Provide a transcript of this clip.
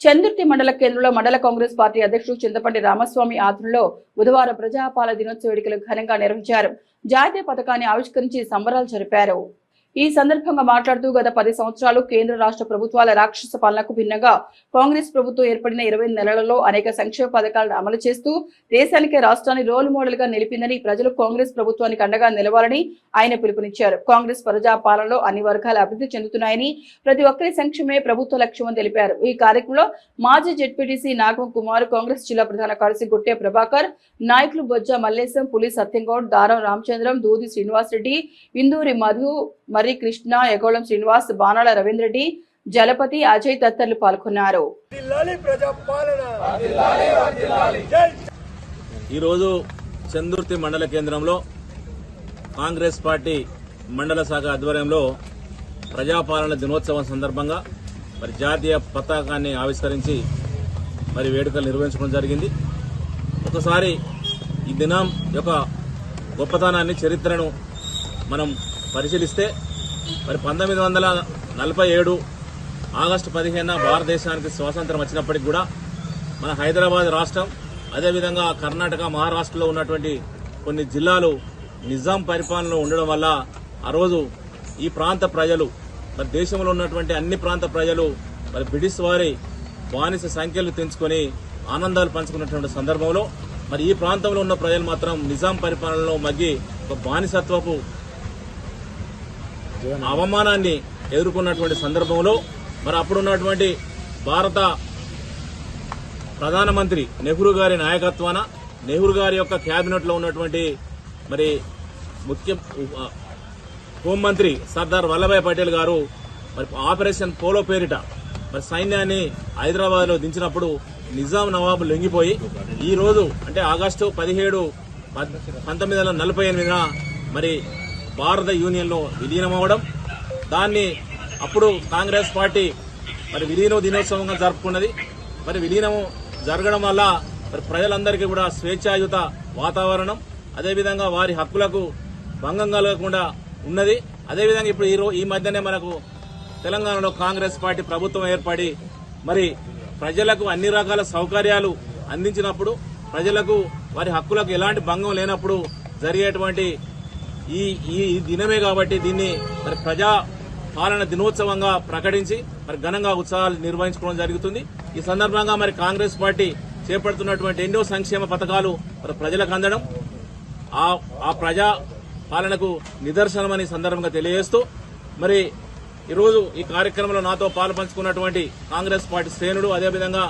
చందుర్తి మండల కేంద్రంలో మండల కాంగ్రెస్ పార్టీ అధ్యక్షుడు చింతపండి రామస్వామి ఆధ్వర్యంలో బుధవారం ప్రజాపాల దినోత్సవ వేడుకలు ఘనంగా నిర్వహించారు. జాతీయ పథకాన్ని ఆవిష్కరించి సంబరాలు జరిపారు. ఈ సందర్భంగా మాట్లాడుతూ గత పది సంవత్సరాలు కేంద్ర రాష్ట్ర ప్రభుత్వాల రాక్షస పాలనకు భిన్నంగా కాంగ్రెస్ ప్రభుత్వం ఏర్పడిన ఇరవై నెలలలో అనేక సంక్షేమ పథకాలను అమలు చేస్తూ దేశానికి రాష్ట్రాన్ని రోల్ మోడల్గా నిలిపిందని ప్రజలు కాంగ్రెస్ ప్రభుత్వానికి అండగా నిలవాలని ఆయన పిలుపునిచ్చారు. కాంగ్రెస్ ప్రజా పాలనలో అన్ని వర్గాలు అభివృద్ధి చెందుతున్నాయని ప్రతి ఒక్కరి సంక్షేమే ప్రభుత్వ లక్ష్యమని తెలిపారు. ఈ కార్యక్రమంలో మాజీ జెడ్పీటీసీ నాగం కుమార్ కాంగ్రెస్ జిల్లా ప్రధాన కార్యదర్శి గుట్టే ప్రభాకర్ నాయకులు బొజ్జ మల్లేశం పులి సత్యంగౌడ్ దారం రామచంద్రం దూది శ్రీనివాసరెడ్డి ఇందూరి మధు మరి కృష్ణ ఎగోళం శ్రీనివాస్ బాణాల రవీంద్రెడ్డి జలపతి అజయ్ తదితరులు పాల్గొన్నారు. ఈరోజు చందుర్తి మండల కేంద్రంలో కాంగ్రెస్ పార్టీ మండల శాఖ ఆధ్వర్యంలో ప్రజాపాలన దినోత్సవం సందర్భంగా మరి జాతీయ పతాకాన్ని ఆవిష్కరించి మరి వేడుకలు నిర్వహించడం జరిగింది. ఒకసారి ఈ దినం యొక్క గొప్పతనాన్ని చరిత్రను మనం పరిశీలిస్తే మరి పంతొమ్మిది వందల నలభై ఏడు ఆగస్టు పదిహేన భారతదేశానికి స్వాతంత్రం వచ్చినప్పటికి కూడా మన హైదరాబాద్ రాష్ట్రం అదేవిధంగా కర్ణాటక మహారాష్ట్రలో ఉన్నటువంటి కొన్ని జిల్లాలు నిజాం పరిపాలనలో ఉండడం వల్ల ఆ రోజు ఈ ప్రాంత ప్రజలు మరి దేశంలో ఉన్నటువంటి అన్ని ప్రాంత ప్రజలు మరి బ్రిటిష్ వారి బానిస సంఖ్యలు తెంచుకొని ఆనందాలు పంచుకున్నటువంటి సందర్భంలో మరి ఈ ప్రాంతంలో ఉన్న ప్రజలు మాత్రం నిజాం పరిపాలనలో మగ్గి ఒక బానిసత్వపు అవమానాన్ని ఎదుర్కొన్నటువంటి సందర్భంలో మరి అప్పుడున్నటువంటి భారత ప్రధానమంత్రి నెహ్రూ గారి నాయకత్వాన నెహ్రూ గారి యొక్క క్యాబినెట్లో ఉన్నటువంటి మరి ముఖ్య హోంమంత్రి సర్దార్ వల్లభాయ్ పటేల్ గారు మరి ఆపరేషన్ పోలో పేరిట మరి సైన్యాన్ని హైదరాబాద్లో దించినప్పుడు నిజాం నవాబు లొంగిపోయి ఈ రోజు అంటే ఆగస్టు పదిహేడు పంతొమ్మిది వందల నలభై ఎనిమిదిన మరి భారత యూనియన్లో విలీనమవడం దాన్ని అప్పుడు కాంగ్రెస్ పార్టీ మరి విలీన దినోత్సవంగా జరుపుకున్నది. మరి విలీనం జరగడం వల్ల మరి ప్రజలందరికీ కూడా స్వేచ్ఛాయుత వాతావరణం అదేవిధంగా వారి హక్కులకు భంగం కలగకుండా ఉన్నది. అదేవిధంగా ఇప్పుడు ఈ ఈ మధ్యనే మనకు తెలంగాణలో కాంగ్రెస్ పార్టీ ప్రభుత్వం ఏర్పడి మరి ప్రజలకు అన్ని రకాల సౌకర్యాలు అందించినప్పుడు ప్రజలకు వారి హక్కులకు ఎలాంటి భంగం లేనప్పుడు జరిగేటువంటి ఈ ఈ ఈ దినమే కాబట్టి దీన్ని మరి ప్రజా పాలన దినోత్సవంగా ప్రకటించి మరి ఘనంగా ఉత్సవాలు నిర్వహించుకోవడం జరుగుతుంది. ఈ సందర్భంగా మరి కాంగ్రెస్ పార్టీ చేపడుతున్నటువంటి ఎన్నో సంక్షేమ పథకాలు మరి ప్రజలకు అందడం ఆ ఆ ప్రజా పాలనకు నిదర్శనమని సందర్భంగా తెలియజేస్తూ మరి ఈరోజు ఈ కార్యక్రమంలో నాతో పాలు పంచుకున్నటువంటి కాంగ్రెస్ పార్టీ శ్రేణుడు అదేవిధంగా